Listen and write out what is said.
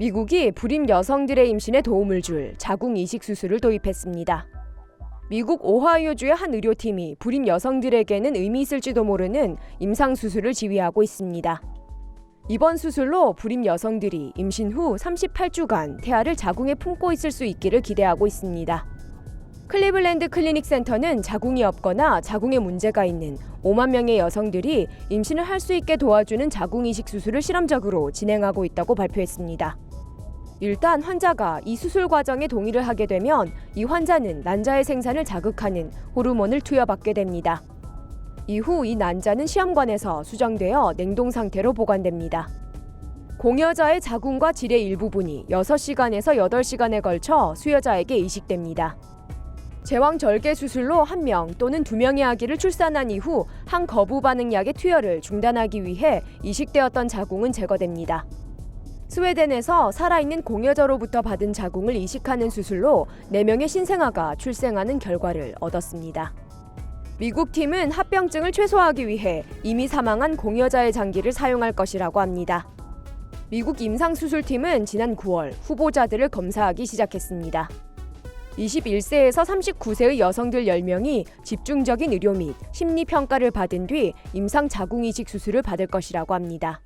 미국이 불임 여성들의 임신에 도움을 줄 자궁 이식 수술을 도입했습니다. 미국 오하이오주의 한 의료팀이 불임 여성들에게는 의미 있을지도 모르는 임상 수술을 지휘하고 있습니다. 이번 수술로 불임 여성들이 임신 후 38주간 태아를 자궁에 품고 있을 수 있기를 기대하고 있습니다. 클리블랜드 클리닉 센터는 자궁이 없거나 자궁에 문제가 있는 5만 명의 여성들이 임신을 할 수 있게 도와주는 자궁 이식 수술을 실험적으로 진행하고 있다고 발표했습니다. 일단 환자가 이 수술 과정에 동의를 하게 되면 이 환자는 난자의 생산을 자극하는 호르몬을 투여받게 됩니다. 이후 이 난자는 시험관에서 수정되어 냉동 상태로 보관됩니다. 공여자의 자궁과 질의 일부분이 6시간에서 8시간에 걸쳐 수여자에게 이식됩니다. 제왕 절개 수술로 한 명 또는 두 명의 아기를 출산한 이후 한 거부 반응 약의 투여를 중단하기 위해 이식되었던 자궁은 제거됩니다. 스웨덴에서 살아있는 공여자로부터 받은 자궁을 이식하는 수술로 4명의 신생아가 출생하는 결과를 얻었습니다. 미국 팀은 합병증을 최소화하기 위해 이미 사망한 공여자의 장기를 사용할 것이라고 합니다. 미국 임상수술팀은 지난 9월 후보자들을 검사하기 시작했습니다. 21세에서 39세의 여성들 10명이 집중적인 의료 및 심리 평가를 받은 뒤 임상 자궁 이식 수술을 받을 것이라고 합니다.